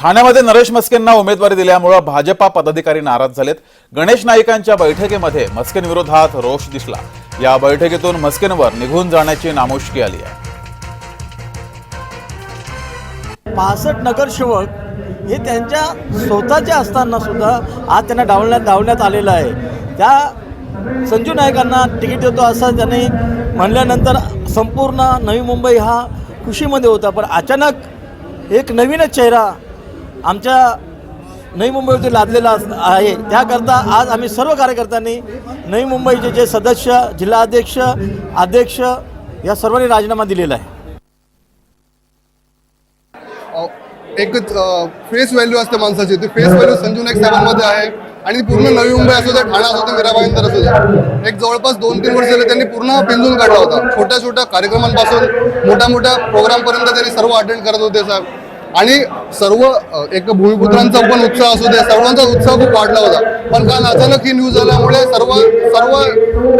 ठाण्यामध्ये नरेश मस्केंना उमेदवारी दिल्यामुळं भाजपा पदाधिकारी नाराज झालेत. गणेश नाईकांच्या बैठकीमध्ये मस्केंविरोधात रोष दिसला. या बैठकीतून मस्केंवर निघून जाण्याची नामुष्की आली आहे. पासष्ट नगरसेवक हे त्यांच्या स्वतःचे असताना सुद्धा आज त्यांना डावण्यात डावण्यात आलेलं आहे. त्या संजू नायकांना तिकीट देतो असं त्यांनी म्हणल्यानंतर संपूर्ण नवी मुंबई हा खुशीमध्ये होता. पण अचानक एक नवीनच चेहरा आमच्या नवी मुंबईवरती लादलेला आहे. त्याकरता आज आम्ही सर्व कार्यकर्त्यांनी नवी मुंबईचे जे सदस्य जिल्हाध्यक्ष अध्यक्ष या सर्वांनी राजीनामा दिलेला आहे. एक फेस व्हॅल्यू असते माणसाची. ती फेस व्हॅल्यू संजू नाईक साहेबांमध्ये आहे. आणि पूर्ण नवी मुंबई असू दे ठाणा असू दे मीराबाईंतर असू दे एक जवळपास दोन तीन वर्ष झाले त्यांनी पूर्ण पिंजून काढला होता. छोट्या छोट्या कार्यक्रमांपासून मोठ्या मोठ्या प्रोग्रामपर्यंत त्यांनी सर्व अटेंड करत होते साहेब. आणि सर्व एक भूमिपुत्रांचा पण उत्साह असू दे सर्वांचा उत्साह खूप वाढला होता. पण काल अचानक ही न्यूज आल्यामुळे सर्व सर्व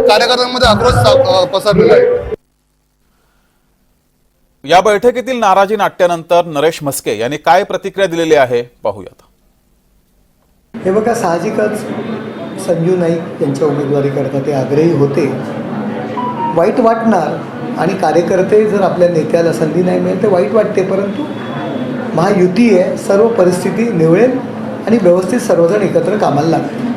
कार्यकर्त्यांमध्ये आक्रोश पसरलेला आहे. या बैठकीतील नाराजी नाट्यानंतर नरेश मस्के यांनी काय प्रतिक्रिया दिलेली आहे? पाहूयात. हे बघा साहजिकच संजू नाईक यांच्या उमेदवारीकरता ते आग्रही होते. वाईट वाटणार आणि कार्यकर्ते जर आपल्या नेत्याला संधी नाही मिळेल तर वाईट वाटते परंतु महायुती आहे सर्व परिस्थिती निवळेल आणि व्यवस्थित सर्वजण एकत्र कामाला लागतील.